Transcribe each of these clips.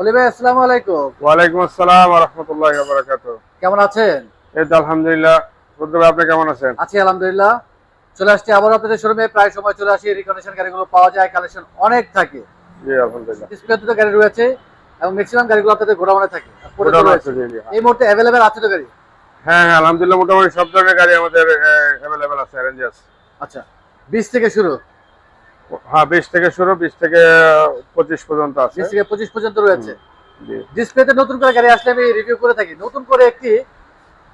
অলি ভাই আসসালামু আলাইকুম। ওয়ালাইকুম আসসালাম রহমতুল্লাহ বারাকাত কেমন আছেন? এই তো আলহামদুলিল্লাহ। বুদ্ধ ভাই আপনি কেমন আছেন? আছি আলহামদুলিল্লাহ। চলে আসছি আবার আপনাদের শোরুমে। প্রায় সময় চলে আসি রিকন্ডিশন গাড়িগুলো পাওয়া যায় কালেকশন অনেক থাকে। জি আলহামদুলিল্লাহ। ডিসপ্লে দুটো গাড়ি রয়েছে এবং ম্যাক্সিমাম গাড়িগুলো আপনাদের গোডাউনে থাকে। জি। এই মুহূর্তে অ্যাভেলেবেল আছে তো গাড়ি? হ্যাঁ হ্যাঁ আলহামদুলিল্লাহ মোটামুটি সব ধরনের গাড়ি আমাদের অ্যাভেলেবেল আছে অ্যারেঞ্জ আছে। আচ্ছা বিশ থেকে শুরু। হ্যাঁ বিশ থেকে শুরু বিশ থেকে পঁচিশ পর্যন্ত আছে। বিশ থেকে পঁচিশ পর্যন্ত রয়েছে। ডিসপ্লেতে নতুন করে গাড়ি আসলে আমি রিভিউ করে থাকি। নতুন করে একটি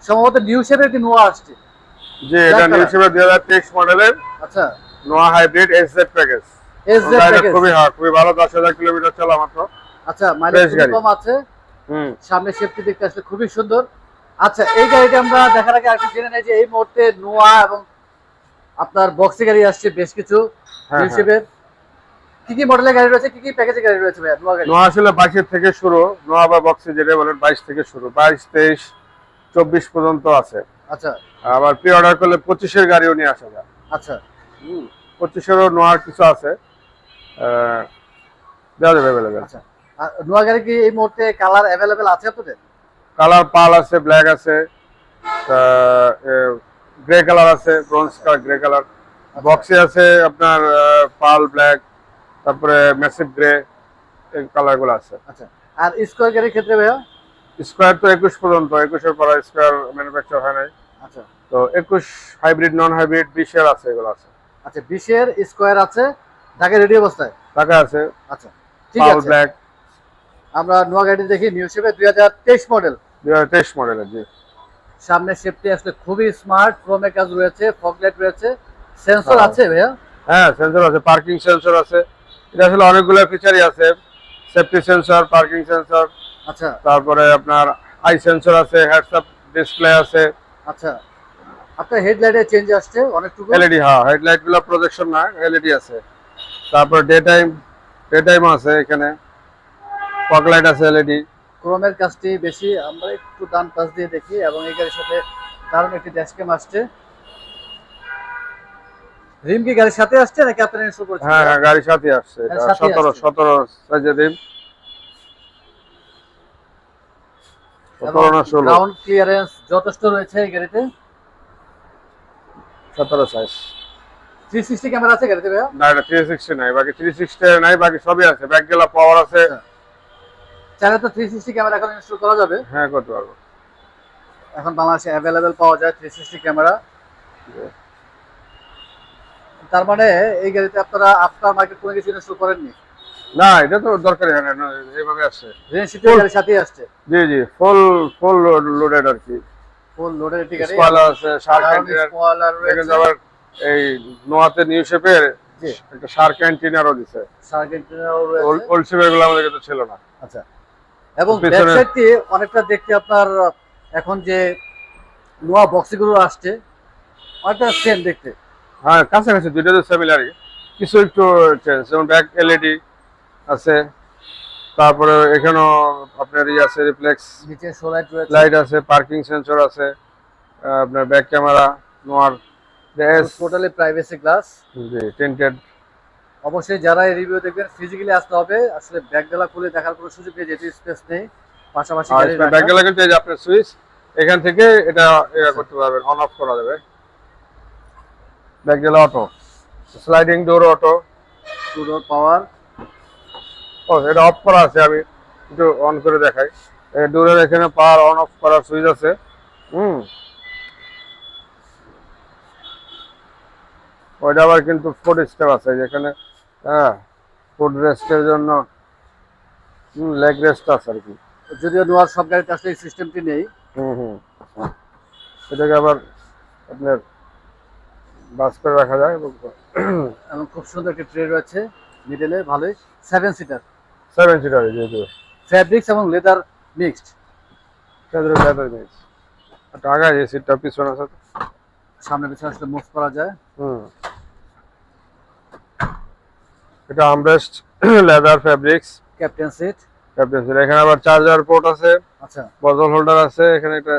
সম্ভবত নিউ শেপের একটি নোয়া আসছে। এটা নিউ শেপের দুই হাজার তেইশ মডেলের আচ্ছা। Noah hybrid S Z package S Z package খুবই হ্যাঁ খুবই ভালো দশ হাজার কিলোমিটার চলা মাত্র। আচ্ছা মাইলেজ কম আছে। হুম। সামনে সেফটি দেখতে আসলে খুবই সুন্দর। আচ্ছা এই গাড়িটা আমরা দেখার আগে আরেকটু জেনে নেই যে এই মুহূর্তে নোয়া এবং আপনার বক্সি গাড়ি আসছে বেশ কিছু। হ্যাঁ, হ্যাঁ। শেপের কি কি মডেলের গাড়ি রয়েছে কি কি প্যাকেজের গাড়ি রয়েছে ভাইয়া নোয়া গাড়ি নোয়া আসলে বাইশের থেকে শুরু নোয়া বা বক্সে যেটা বলেন বাইশ থেকে শুরু বাইশ তেইশ চব্বিশ পর্যন্ত আছে। আচ্ছা। আবার প্রি অর্ডার করলে পঁচিশের গাড়িও নিয়ে আসা যায়। আচ্ছা। পঁচিশেরও নোয়ার কিছু আছে দেওয়া যাবে অ্যাভেলেবেল আচ্ছা। নোয়া গাড়ি কি এই মুহূর্তে কালার অ্যাভেলেবেল আছে আপনাদের? কালার পাল আছে ব্ল্যাক আছে গ্রে কালার আছে ব্রোঞ্জ কালার গ্রে কালার বক্সে আছে আপনার পাল ব্ল্যাক তারপরে ম্যাসিভ গ্রে এই কালারগুলো আছে। আচ্ছা। আর স্কোয়ার গাড়ির ক্ষেত্রে ভাইয়া? স্কোয়ার তো একুশ পর্যন্ত একুশের পর স্কোয়ার ম্যানুফ্যাকচার হয় নাই। আচ্ছা। তো একুশ হাইব্রিড নন হাইব্রিড বিশের আছে এগুলো আছে। আচ্ছা বিশের স্কোয়ার আছে ঢাকা রেডি অবস্থায়? টাকা আছে। আচ্ছা ঠিক পাল আছে। ব্ল্যাক আমরা নোয়া গাড়ি দেখি নিউ শেপের দুই হাজার তেইশ মডেল দুই হাজার তেইশ মডেলের জি। সামনে সেফটি আসলে খুবই স্মার্ট ক্রোমে কাজ রয়েছে ফগলাইট রয়েছে। সেন্সর হ্যাঁ। আছে ভাইয়া? হ্যাঁ সেন্সর আছে পার্কিং সেন্সর আছে। এটা আসলে অনেকগুলো ফিচারই আছে। সেফটি সেন্সর পার্কিং সেন্সর আচ্ছা। তারপরে আপনার আই সেন্সর আছে হেডসআপ ডিসপ্লে আছে। আচ্ছা। আপনার হেডলাইটে চেঞ্জ আসছে অনেকটুকু? এলইডি হ্যাঁ হেডলাইটগুলো প্রজেকশন না এলইডি আছে। তারপর ডে টাইম ডে টাইম আছে এখানে। ফগ লাইট আছে এলইডি ক্রোমের কাজটি বেশি আমরা একটু ডান পাশ দিয়ে দেখি এবং এই গাড়ির সাথে দারুণ একটি ড্যাশক্যাম আসছে। রিম কি গাড়ির সাথে আসছে নাকি আপনারা ইনস্টল করেছেন হ্যাঁ হ্যাঁ গাড়ির সাথে আসছে। এটা হ্যাঁ, সাথেই সতেরো আসছে। সতেরো সাইজের রিম। গ্রাউন্ড ক্লিয়ারেন্স যথেষ্ট রয়েছে এই গাড়িতে? সতেরো সাইজ থ্রি সিক্সটি ক্যামেরা আছে গাড়িতে ভাইয়া? না এটা থ্রি সিক্সটি নাই। বাকি থ্রি সিক্সটি নাই বাকি সবই আছে। ব্যাক গেলা পাওয়ার আছে চাইলে তো থ্রি সিক্সটি ক্যামেরা এখন ইনস্টল করা যাবে। হ্যাঁ করতে পারব। এখন বাংলাদেশে অ্যাভেলেবেল পাওয়া যায় থ্রি সিক্সটি ক্যামেরা তার মানে এই গাড়িতে আপনারা আফটার মার্কেট কোনো কিছু ইনস্টল করেননি? না এটা তো দরকারই হয় না এইভাবে আসছে। রেজিস্ট্রি গাড়ির সাথেই আসছে? জি জি ফুল ফুল লোডেড আর কি। ফুল লোডের একটি গাড়ি? স্পয়লার আছে শার্ক রয়েছে। আবার এই নোয়াতে নিউ শেপের একটা শার্ক ক্যান্টিনারও দিছে। Antenna রয়েছে। ওল্ড শেপেরগুলো আমাদের কাছে ছিল না। আচ্ছা। এবং ব্যাকসাইডটি অনেকটা দেখতে আপনার এখন যে নোয়া বক্সিগুলো আসছে অনেকটা সেম দেখতে। হ্যাঁ কাছাকাছি দুইটা তো সিমিলারই কিছু একটু চেঞ্জ যেমন ব্যাক এলইডি আছে তারপরে এখানেও আপনার ইয়ে আছে রিফ্লেক্স লাইট আছে পার্কিং সেন্সর আছে আপনার back camera নোয়ার totally privacy glass G tinted অবশ্যই যারা এই রিভিউ দেখবেন ফিজিক্যালি আসতে হবে। আসলে ব্যাগডালা খুলে দেখার কোনো সুযোগ নেই যেহেতু স্পেস নেই। পাশাপাশি আর ব্যাক গেলে কিন্তু আপনার সুইচ এখান থেকে এটা ইয়া করতে পারবেন অন অফ করা যাবে। ব্যাক গেলে auto. Sliding door auto. Two door power ও এটা অফ করা আছে আমি একটু অন করে দেখাই। ডোরের এখানে পাওয়ার অন অফ করার সুইচ আছে। হুম। ওইটা আবার কিন্তু ফুড স্টেপ আছে যেখানে হ্যাঁ ফুড রেস্টের জন্য লেগ রেস্ট আছে আর কি। যদিও নোয়ার সব গাড়িতে আসলে এই সিস্টেমটি নেই। হুম হুম। এটাকে আবার আপনার বাস করে রাখা যায় এবং খুব সুন্দর একটি ট্রে রয়েছে মিডলে ভালোই। সেভেন সিটার সেভেন সিটার যেহেতু ফ্যাব্রিক্স এবং লেদার মিক্সড কেন্দ্র লেদার জিনিস টাকা এই সিটটা পিছনে আছে। সামনে পিছনে আসলে মুভ করা যায়। হুম। এটা armrest leather fabrics captain seat ক্যাপ্টেন্সির এখানে আবার চার্জার পোর্ট আছে। আচ্ছা। বটল হোল্ডার আছে। এখানে একটা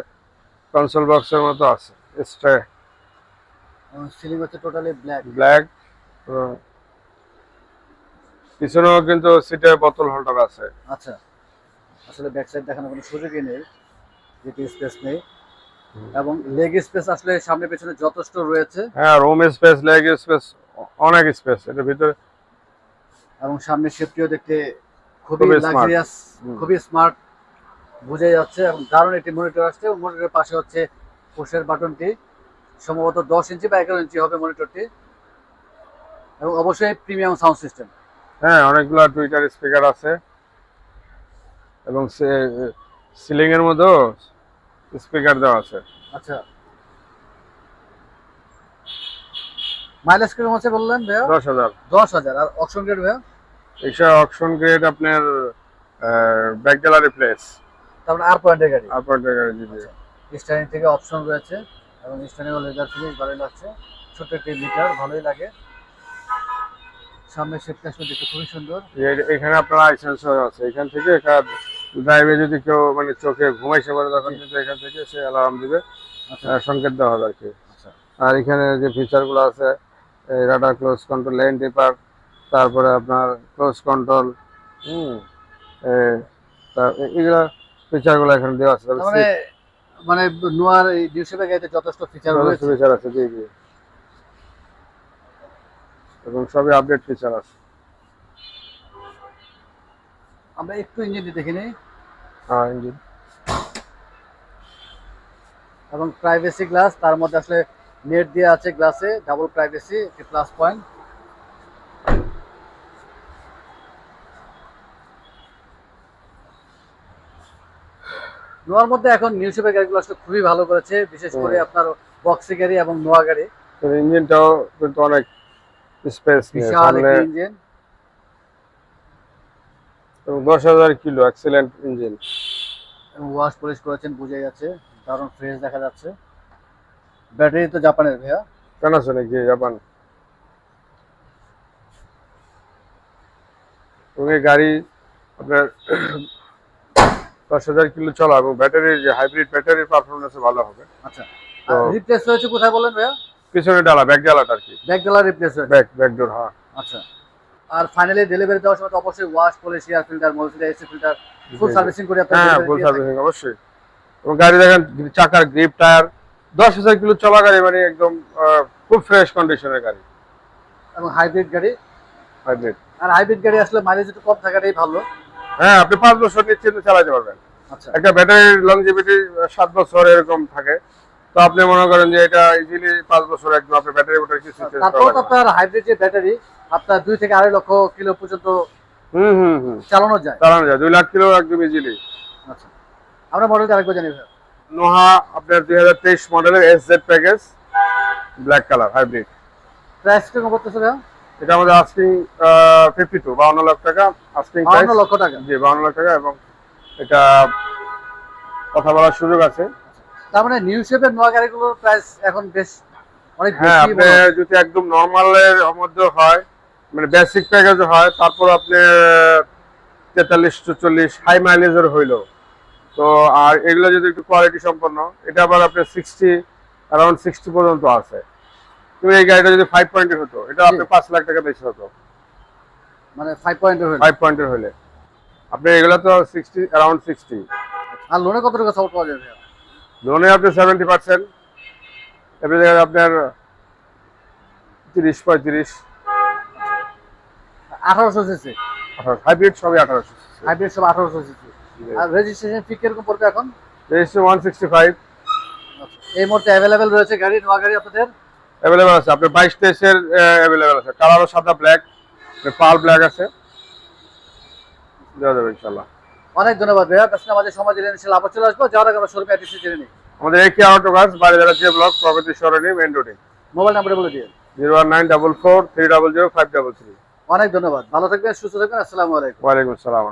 কনসোল বক্সের মতো আছে। স্ট্রে এবং সিলিং হচ্ছে টোটালি ব্ল্যাক ব্ল্যাক পিছনেও কিন্তু সিটের বোতল হোল্ডার আছে। আচ্ছা। আসলে ব্যাক সাইড দেখানোর কোনো সুযোগই নেই যেটি স্পেস নেই। এবং লেগ স্পেস আসলে সামনে পেছনে যথেষ্ট রয়েছে। হ্যাঁ রুম স্পেস লেগ স্পেস অনেক স্পেস এটার ভিতরে এবং সামনে সেফটিও দেখতে খুবই খুবই লাক্সারিয়াস খুবই স্মার্ট বোঝা যাচ্ছে। এবং দারুণ একটি মনিটর আসছে। মনিটরের পাশে হচ্ছে পুশের বাটনটি সম্ভবত দশ ইঞ্চি বা এগারো ইঞ্চি হবে মনিটরটি এবং অবশ্যই প্রিমিয়াম সাউন্ড সিস্টেম হ্যাঁ অনেকগুলো টুইটার স্পিকার আছে। এবং সে সিলিং এর মধ্যেও স্পিকার দেওয়া আছে। আচ্ছা। মাইলেজ কীরকম আছে বললেন ভাইয়া? দশ হাজার। দশ হাজার। আর অপশন গ্রেড ভাইয়া? এটা অপশন গ্রেড আপনার ব্যাক গ্যালারি প্লেস তারপরে আর পয়েন্টের গাড়ি। আপনার গ্যালারি দিবে স্টারিং থেকে অপশন রয়েছে। এবং ও লেদার ফিনিশ ভালোই লাগছে ছোট্ট একটি মিটার ভালোই লাগে। সামনে শিফট আসলে দেখতে খুবই সুন্দর। এখানে আপনার আই সেন্সর আছে। এখান থেকে ড্রাইভে যদি কেউ মানে চোখে ঘুমাইছে পারে তখন কিন্তু এখান থেকে সে অ্যালার্ম দিবে। আচ্ছা। সংকেত দেওয়া হবে আর কি। আচ্ছা। আর এখানে যে ফিচারগুলো আছে radar close control lane tipper তারপরে আপনার ক্লোজ কন্ট্রোল হুম। এগুলা ফিচারগুলো এখানে দেওয়া আছে। মানে নোয়ার এই ডিউসেপে গাড়িতে যথেষ্ট ফিচার রয়েছে। ফিচার আছে জি জি। এবং সবই আপডেট ফিচার আছে। আমরা একটু ইঞ্জিনটি দেখে নিই। হ্যাঁ ইঞ্জিন এবং প্রাইভেসি গ্লাস তার মধ্যে আসলে নেট দিয়ে আছে গ্লাসে ডাবল প্রাইভেসি একটি প্লাস পয়েন্ট নোয়ার মধ্যে এখন নিউ শেপের গাড়িগুলো আসলে খুবই ভালো করেছে বিশেষ করে আপনার বক্সি গাড়ি এবং নোয়া গাড়ি। ইঞ্জিনটাও কিন্তু অনেক স্পেস বিশাল একটি ইঞ্জিন। এবং দশ হাজার কিলো এক্সেলেন্ট ইঞ্জিন। এবং ওয়াশ পলিশ করেছেন বোঝা যাচ্ছে দারুণ ফ্রেশ দেখা যাচ্ছে। ব্যাটারি তো জাপানের ভাইয়া। প্যানাসোনিক জি জাপান। এবং গাড়ি আপনার দশ হাজার কিলো চলা এবং ব্যাটারির যে হাইব্রিড ব্যাটারির পারফরমেন্স ভালো হবে। আচ্ছা। রিপ্লেস হয়েছে কোথায় বললেন ভাইয়া? পিছনে ডালা ব্যাক ডালাটা আর কি। ব্যাক ডালার রিপ্লেস হয়েছে। ব্যাক ব্যাক ডোর হ্যাঁ। আচ্ছা। আর ফাইনালি ডেলিভারি দেওয়ার সময় তো অবশ্যই ওয়াশ পলিশ এয়ার ফিল্টার মলফিল্টার এসি ফিল্টার ফুল। সার্ভিসিং করে আপনার হ্যাঁ ফুল সার্ভিসিং অবশ্যই। এবং গাড়ি দেখেন চাকার গ্রিপ টায়ার দশ হাজার কিলো চলা গাড়ি মানে একদম খুব ফ্রেশ কন্ডিশনের গাড়ি। এবং হাইব্রিড গাড়ি। হাইব্রিড আর হাইব্রিড গাড়ি আসলে মাইলেজ একটু কম থাকাটাই ভালো। হ্যাঁ আপনি পাঁচ বছর নিশ্চিন্তে চালাতে পারবেন। আচ্ছা। একটা ব্যাটারির লংজিভিটি সাত বছর এরকম থাকে। তো আপনি মনে করেন যে এটা ইজিলি পাঁচ বছর একদম আপনার ব্যাটারি মোটর কিছু তারপর। আপনার হাইব্রিড যে ব্যাটারি আপনার দুই থেকে আড়াই লক্ষ কিলো পর্যন্ত হুম হুম হুম। চালানো যায়? চালানো যায় দুই লাখ কিলো একদম ইজিলি আচ্ছা। আমরা মডেলটা আরেকবার জানি ভাইয়া। নোহা আপনার দুই হাজার তেইশ মডেলের S Z package black colour hybrid price কেমন করতেছে এটা আমাদের আস্কিং ফিফটি টু বাউন্ন লাখ টাকা আস্কিং বাউন্ন লক্ষ টাকা। জি বাউন্ন লাখ টাকা এবং এটা কথা বলার সুযোগ আছে। তার মানে নিউ শেপের নোয়া গাড়িগুলোর প্রাইস এখন বেশ অনেক হ্যাঁ আপনি যদি একদম নর্মালের মধ্যে হয় মানে বেসিক প্যাকেজ হয় তারপর আপনি তেতাল্লিশ চল্লিশ হাই মাইলেজের হইল। তো আর এগুলো যদি একটু কোয়ালিটি সম্পন্ন এটা আবার আপনার সিক্সটি অ্যারাউন্ড সিক্সটি পর্যন্ত আছে। কিন্তু এই গাড়িটা যদি ফাইভ পয়েন্টের হতো এটা আপনার জি। পাঁচ লাখ টাকা বেশি হতো। মানে ফাইভ পয়েন্ট হয়ে ফাইভ পয়েন্টের হলে। আপনি এগুলো তো সিক্সটি অ্যারাউন্ড সিক্সটি আর লোনে কত টাকা সাপোর্ট পাওয়া যাবে? লোনে আপনি সেভেন্টি পার্সেন্ট এবারে জায়গায় আপনার তিরিশ পঁয়ত্রিশ। আঠারোশো সিসি হাইব্রিড সবই আঠারোশো হাইব্রিড সব আঠারোশো সিসি আর রেজিস্ট্রেশন ফি কীরকম পড়বে এখন? রেজিস্ট্রেশন ওয়ান সিক্সটি ফাইভ এই মুহূর্তে অ্যাভেলেবেল রয়েছে গাড়ি নোয়া গাড়ি আপনাদের। অ্যাভেলেবেল আছে। আপনার বাইশ তেইশের অ্যাভেলেবেল আছে। কালারও সাদা ব্ল্যাক পাল ব্ল্যাক আছে। দেওয়া যাবে ইনশাল্লাহ অনেক ধন্যবাদ ভাইয়া। ব্যস্ত আমাদের দিলেন ইনশাল্লাহ আবার চলে আসব। যাওয়ার আগে আমরা শোরুমে অ্যাড্রেস জেনে নিই। আমাদের একই অটো গাছ বাড়ি যারা যে ব্লক প্রগতি সরণি মেন রোডে মোবাইল নাম্বার বলে দিয়ে zero one nine double four three double zero five double three. অনেক ধন্যবাদ। ভালো থাকবেন সুস্থ থাকবেন। আসসালামু আলাইকুম। ওয়ালাইকুম আসসালাম